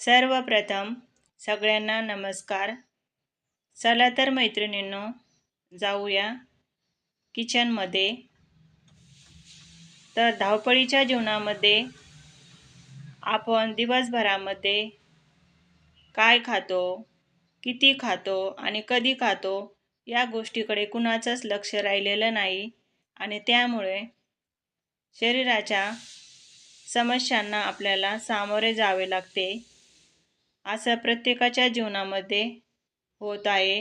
सर्वप्रथम सगळ्यांना नमस्कार. चला तर मैत्रिणींनो जाऊया किचनमध्ये. तर धावपळीच्या जीवनामध्ये आपण दिवसभरामध्ये काय खातो किती खातो आणि कधी खातो या गोष्टीकडे कुणाचंच लक्ष राहिलेलं नाही आणि त्यामुळे शरीराच्या समस्यांना आपल्याला सामोरे जावे लागते. असं प्रत्येकाच्या जीवनामध्ये होत आहे.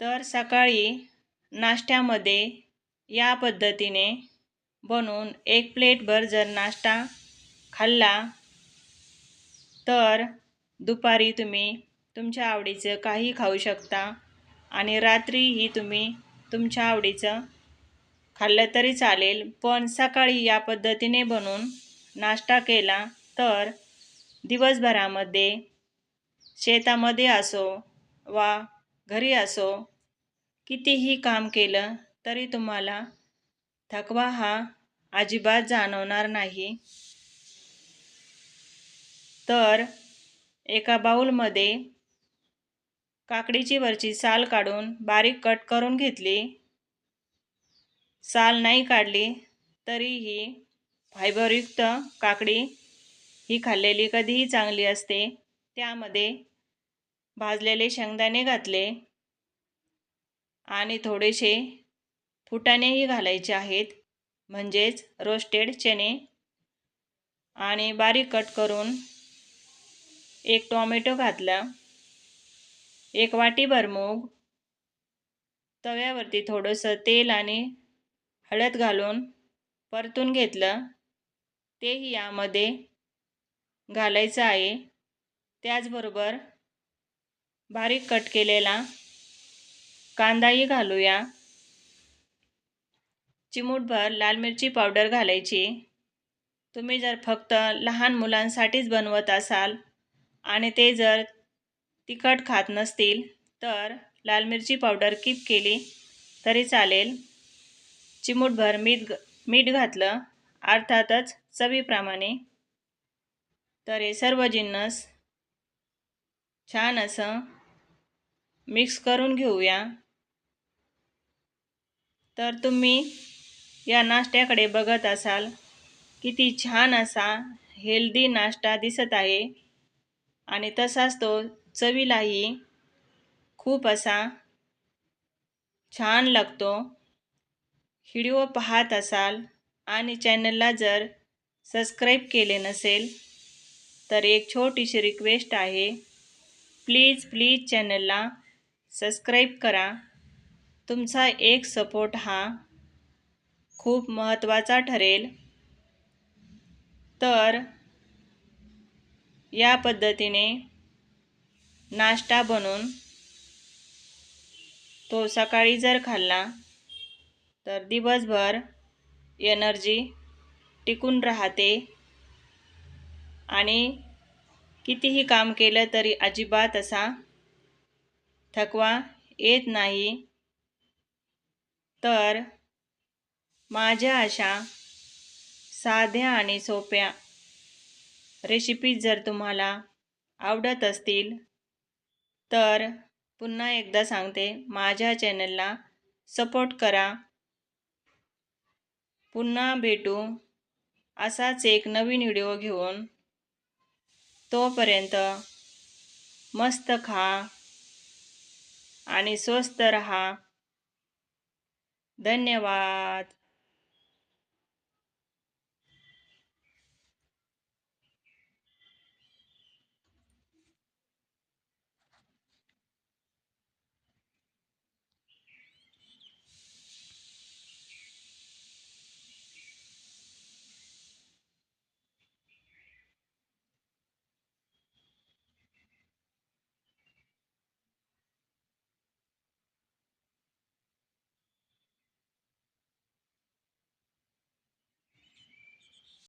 तर सकाळी नाश्त्यामध्ये या पद्धतीने बनवून एक प्लेटभर जर नाश्ता खाल्ला तर दुपारी तुम्ही तुमच्या आवडीचं काही खाऊ शकता आणि रात्रीही तुम्ही तुमच्या आवडीचं खाल्लं तरी चालेल. पण सकाळी या पद्धतीने बनवून नाश्ता केला तर दिवसभरामध्ये शेतामध्ये असो वा घरी असो कितीही काम केलं तरी तुम्हाला थकवा हा अजिबात जाणवणार नाही. तर एका बाऊलमध्ये काकडीची वरची साल काढून बारीक कट करून घेतली. साल नाही काढली तरीही फायबरयुक्त काकडी ही खाल्लेली कधीही चांगली असते. त्यामध्ये भाजलेले शेंगदाणे घातले आणि थोडेसे फुटाणेही घालायचे आहेत. म्हणजेच रोस्टेड चणे आणि बारीक कट करून एक टोमॅटो घातला. एक वाटीभर मूग तव्यावरती थोडंसं तेल आणि हळद घालून परतून घेतलं. तेही यामध्ये घालायचं आहे. त्याचबरोबर बारीक कट केलेला कांदाही घालूया. चिमूटभर लाल मिरची पावडर घालायची. तुम्ही जर फक्त लहान मुलांसाठीच बनवत असाल आणि ते जर तिखट खात नसतील तर लाल मिरची पावडर कीप केली तरी चालेल. चिमूटभर मीठ मीठ घातलं अर्थातच चवीप्रमाणे. तर हे सर्व जिन्नस छान असं मिक्स करून घेऊया. तर तुम्ही या नाश्त्याकडे बघत असाल किती छान असा हेल्दी नाश्ता दिसत आहे. आणि तसाच तो चवीलाही खूप असा छान लागतो. व्हिडिओ पाहत असाल आणि चॅनलला जर सबस्क्राईब केले नसेल तर एक छोटीशी रिक्वेस्ट आहे. प्लीज प्लीज चॅनलला सबस्क्राईब करा. तुमचा एक सपोर्ट हा खूप महत्त्वाचा ठरेल. तर या पद्धतीने नाश्ता बनवून तो सकाळी जर खाल्ला तर दिवसभर एनर्जी टिकून राहते. आणि कितीही काम केलं तरी अजिबात असा थकवा येत नाही. तर माझ्या अशा साध्या आणि सोप्या रेसिपीज जर तुम्हाला आवडत असतील तर पुन्हा एकदा सांगते माझ्या चॅनलला सपोर्ट करा. पुन्हा भेटू असाच एक नवीन व्हिडिओ घेऊन. तोपर्यंत मस्त खा आणि स्वस्त रहा. धन्यवाद.